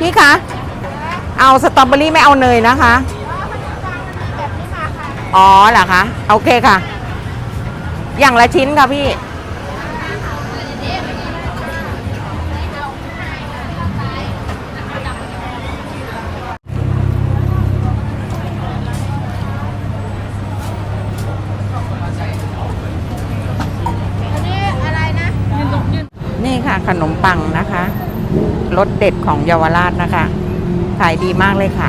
พี่คะ เอาสตรอเบอรี่ไม่เอาเนยนะคะ อ๋อเหรอคะ โอเคค่ะ อย่างละชิ้นค่ะพี่ รสเด็ดของเยาวราชนะคะ ขายดีมากเลยค่ะ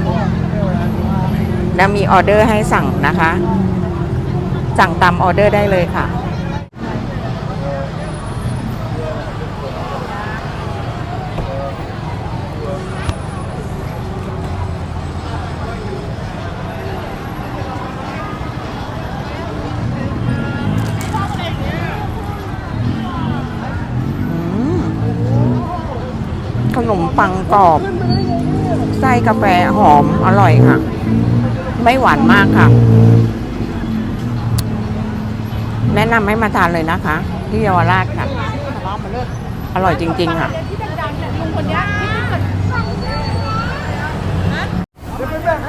แล้วมีออเดอร์ให้สั่งนะคะ สั่งตามออเดอร์ได้เลยค่ะ กรอบ ไส้กาแฟหอมอร่อยค่ะ ไม่หวานมากค่ะ แนะนำให้มาทานเลยนะคะ ที่เยาวราชค่ะ อร่อยจริง ๆ ค่ะที่ดังๆเนี่ยลุงคนเนี้ยที่ที่เกิด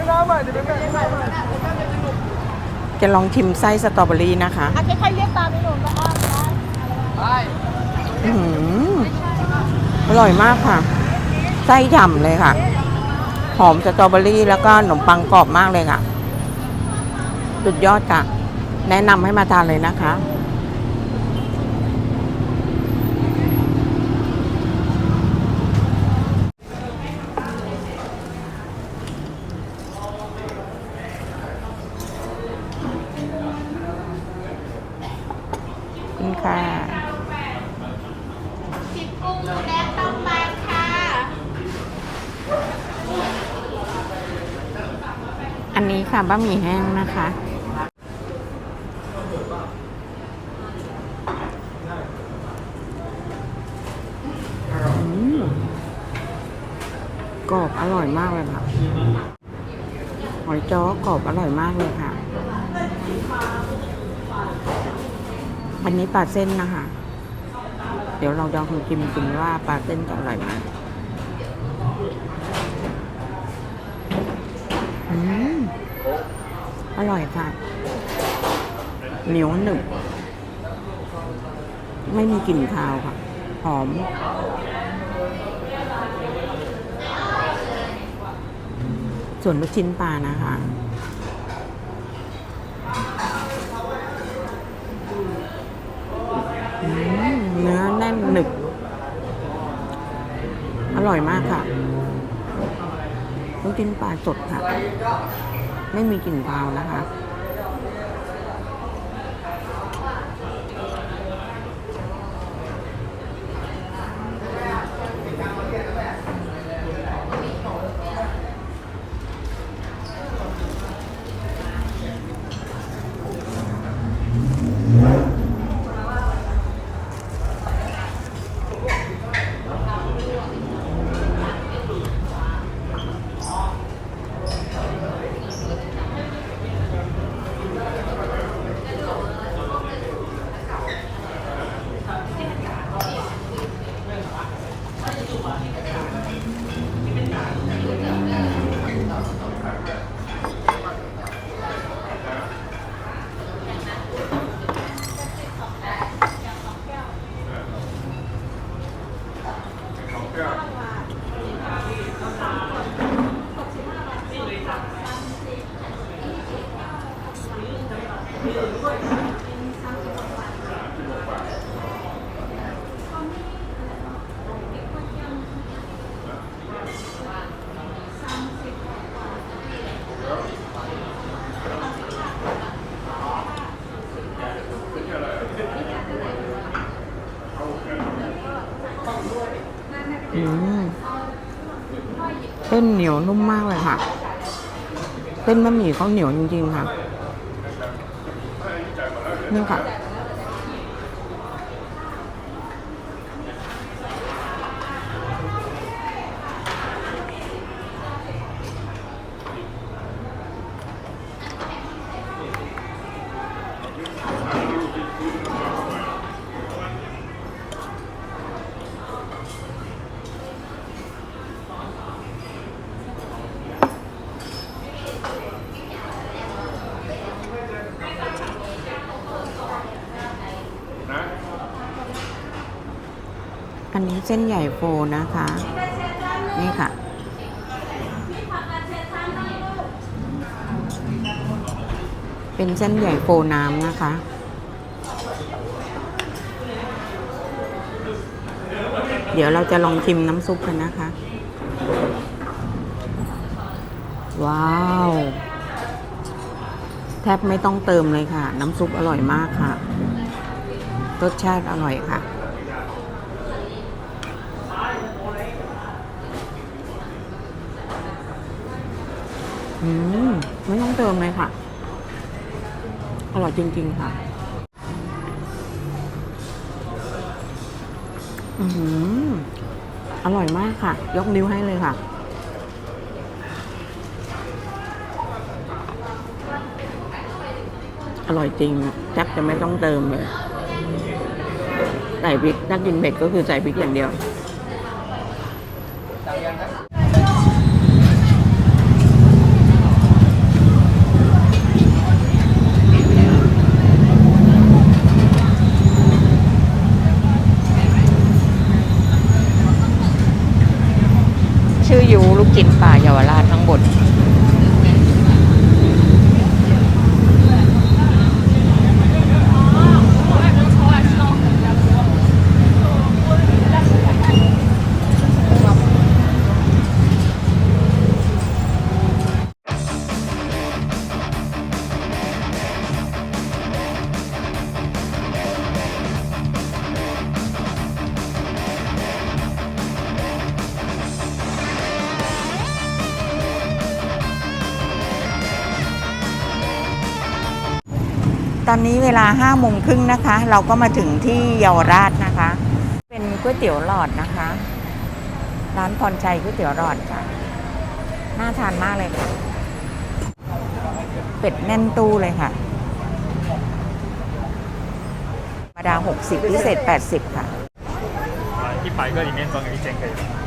จะลองชิมไส้สตรอเบอรี่นะคะอาจจะใครเรียกตามพี่หนุ่มนะอ้อมได้อื้อหืออร่อยมากค่ะ ไส้ฉ่ำเลยค่ะ หอมสตรอเบอรี่แล้วก็ขนมปังกรอบมากเลยค่ะ สุดยอดค่ะ แนะนำให้มาทานเลยนะคะ ขอบคุณค่ะ สิบกุ้งหมูแดงต้มมันค่ะ อันนี้ค่ะ บะหมี่แห้งนะคะอืมกรอบอร่อยมากเลยค่ะ หอยจ้อกรอบอร่อยมากเลยค่ะอันนี้ปลาเส้นนะคะ เดี๋ยวเราลองชิมกินว่าปลาเส้นจะอร่อยไหมอืม อร่อยค่ะ เหนียวหนึบไม่มีกลิ่นคาวค่ะ หอม ส่วนลูกชิ้นปลานะคะ เนื้อแน่นหนึบอร่อยมากค่ะลูกชิ้นปลาสดค่ะ ไม่มีกลิ่นคาวนะคะ อืม เหนียวนุ่มมากเลยค่ะ เส้นบะหมี่เขาเหนียวจริงๆค่ะนี่ค่ะ อันนี้เส้นใหญ่โฟนะคะ นี่ค่ะ เป็นเส้นใหญ่โฟน้ำนะคะ เดี๋ยวเราจะลองชิมน้ำซุปกันนะคะ ว้าว แทบไม่ต้องเติมเลยค่ะ น้ำซุปอร่อยมากค่ะ รสชาติอร่อยค่ะ อืมไม่ต้องเติมเลยค่ะ อร่อยจริง ๆ ค่ะ อือหืออร่อยมากค่ะ ยกนิ้วให้เลยค่ะอร่อยจริงแทบจะไม่ต้องเติมเลย ใส่พริกถ้ากินเผ็ดก็คือใส่พริกอย่างเดียว ชื่อยูลูกจินป่าเยา วราชทั้งหมด อนนี้เวลาห้าโมงครึ่งนะคะ เราก็มาถึงที่เยาวราชนะคะ เป็นก๋วยเตี๋ยวหลอดนะคะ ร้านพรชัยก๋วยเตี๋ยวหลอดค่ะ น่าทานมากเลยค่ะ เป็ดแน่นตู้เลยค่ะธรรมดา 60 พิเศษ 80 ค่ะ 啊，一百个里面装有一间可以吗？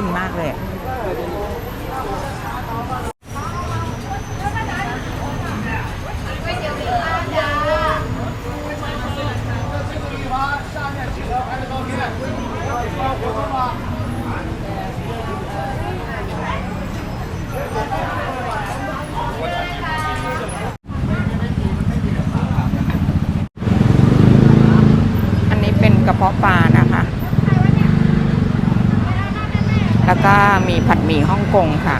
ินมากเลยอันนี้เป็นกระเพาะปลานะคะ แล้ว ก็มีผัดหมี่ฮ่องกงค่ะ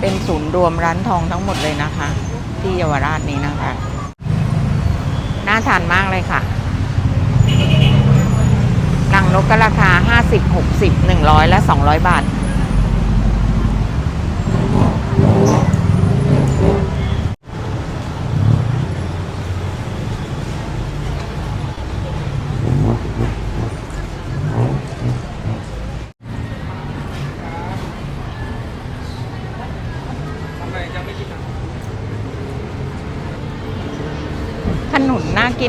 เป็นศูนย์รวมร้านทองทั้งหมดเลยนะคะ ที่เยาวราชนี้นะคะ น่าทานมากเลยค่ะรังนกก็ราคา 50 60 100 และ 200 บาท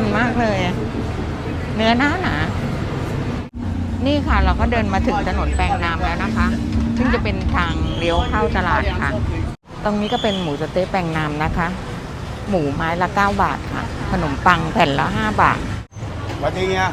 กินมากเลย เนื้อหนาหนา นี่ค่ะเราก็เดินมาถึงถนนแปลงนามแล้วนะคะ ซึ่งจะเป็นทางเลี้ยวเข้าตลาดค่ะ ตรงนี้ก็เป็นหมูสเต๊ะแปลงนามนะคะ หมูไม้ละ 9 บาทค่ะ ขนมปังแผ่นละ 5 บาท วันนี้เนี่ย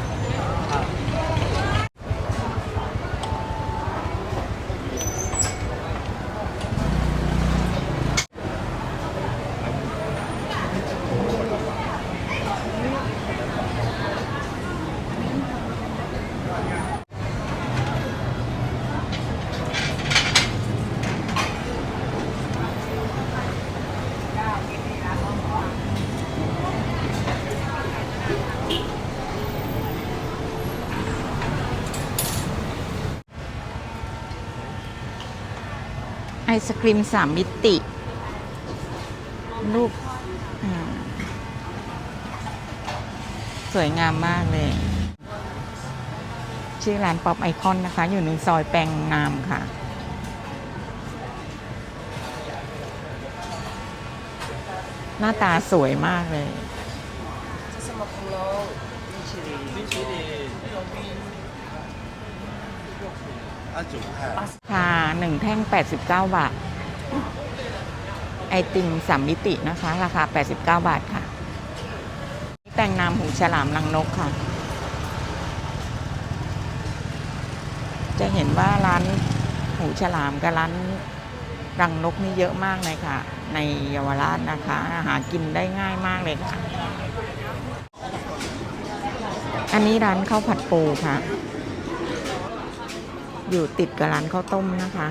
ไอศครีมสามมิติ รูปสวยงามมากเลย ชื่อร้านป๊อปไอคอนนะคะ อยู่ในซอยแปลงงามค่ะ หน้าตาสวยมากเลยวิชิาหนึ่งแท่ง 89 บาท ไอติมสามมิตินะคะ ราคา 89 บาทค่ะแป้งน้ำหูฉลามลังนกค่ะ จะเห็นว่าร้านหูฉลามกับร้านรังนกนี่เยอะมากเลยค่ะ ในเยาวราชนะคะหากินได้ง่ายมากเลยค่ะ อันนี้ร้านข้าวผัดปูค่ะ อยู่ติดกับร้านข้าวต้มนะคะ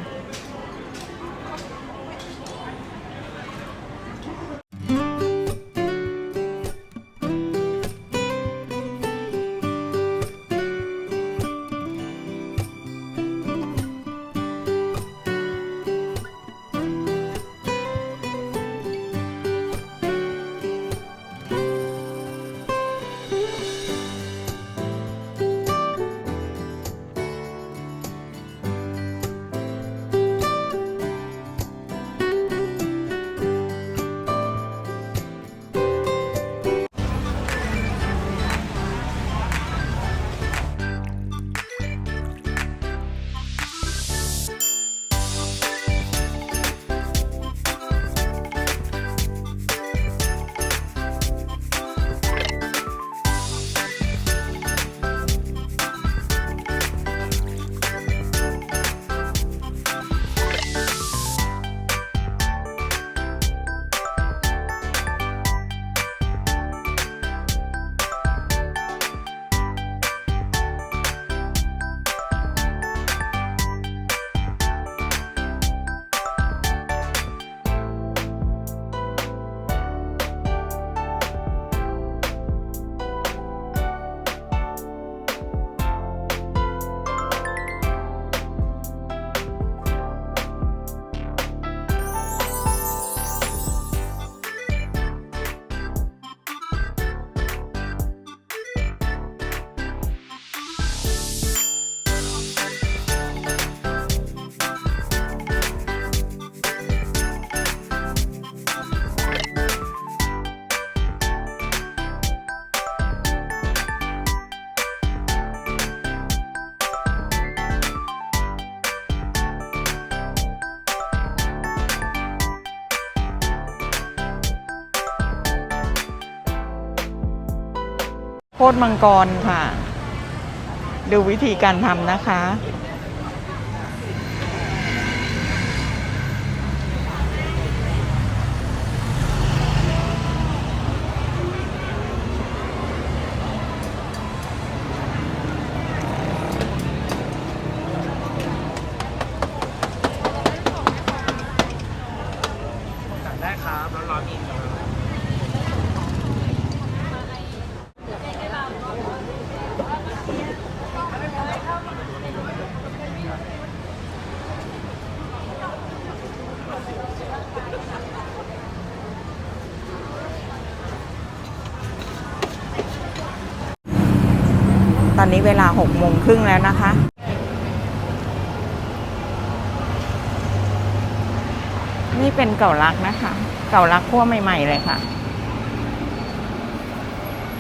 ตรมังกรค่ะ ดูวิธีการทำนะคะ ตอนนี้เวลาหกโมงครึ่งแล้วนะคะ นี่เป็นเก่าลักนะคะ เก่าลักคั่วใหม่ ๆ เลยค่ะ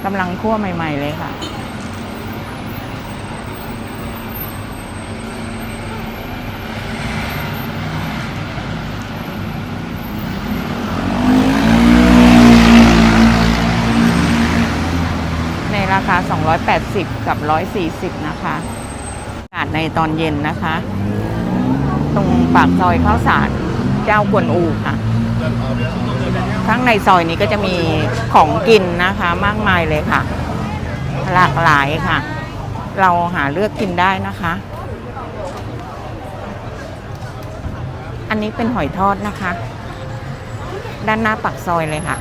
กำลังคั่วใหม่ ๆ เลยค่ะ 180 กับ 140 นะคะอากาศในตอนเย็นนะคะ ตรงปากซอยข้าวสารเจ้ากวนอูค่ะ ข้างในซอยนี้ก็จะมีของกินนะคะมากมายเลยค่ะ หลากหลายค่ะ เราหาเลือกกินได้นะคะ อันนี้เป็นหอยทอดนะคะ ด้านหน้าปากซอยเลยค่ะ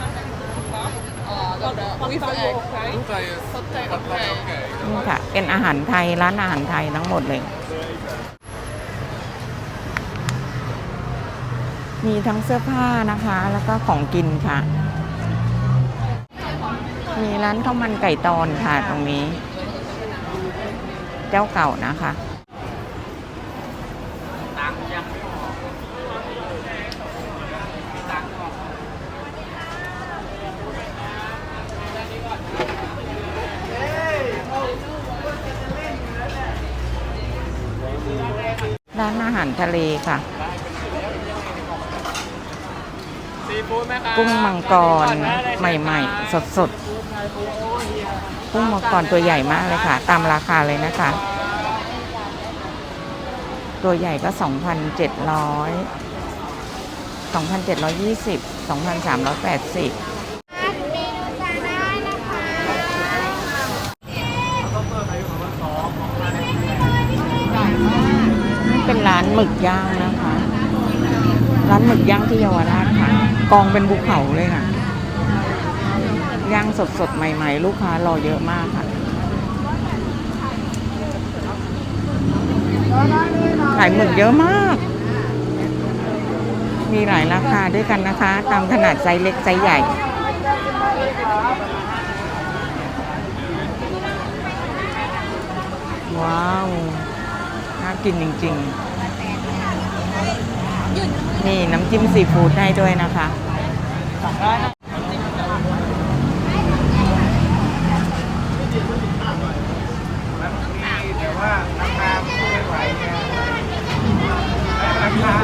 นี่ค่ะ เป็นอาหารไทย ร้านอาหารไทยทั้งหมดเลย มีทั้งเสื้อผ้านะคะ แล้วก็ของกินค่ะ มีร้านข้าวมันไก่ตอนค่ะตรงนี้ เจ้าเก่านะคะ ร้านอาหาร ทะเลค่ะซีฟู้ดไหมครับกุ้งมังกรใหม่ๆ สดๆ กุ้งมังกรตัวใหญ่มากเลยค่ะ ตามราคาเลยนะคะ ตัวใหญ่ก็ 2,700 2,720 2,380 เป็นร้าน หมึกย่างนะคะ ร้านหมึกย่างที่เยาวราชค่ะ กองเป็นภูเขาเลยค่ะ ย่างสดๆ ใหม่ ๆ ลูกค้ารอเยอะมากค่ะขายหมึกเยอะมาก มีหลายราคาด้วยกันนะคะ ตามขนาดไซส์เล็กไซส์ใหญ่ว้าว น่ากินจริง ๆ นี่น้ำจิ้มซีฟู้ดให้ด้วยนะคะแต่ว่าราคาไม่ไหวไงราคา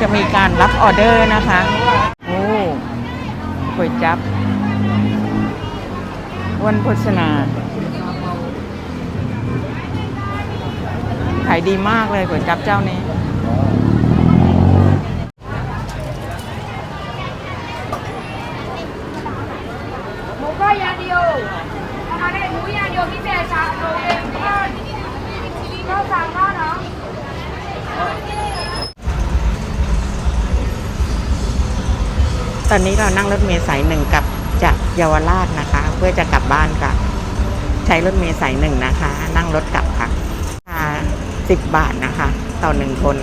จะมีการรับออเดอร์นะคะ โอ้ก๋วยจับ วันโฆษณาขายดีมากเลยก๋วยจับเจ้านี้ หมูก็อย่างเดียวเอามาได้หมูอย่างเดียวพิเศษสามโลเองก็ก็สามข้อเนาะ ต อนนี้เรานั่งรถเมล์สายหนึ่งกับจากเยาวราชนะคะ เพื่อจะกลับบ้านค่ะ ใช้รถเมล์สายหนึ่งนะคะ นั่งรถกลับค่ะค่าสิบบาทนะคะ ต่อหนึ่งคน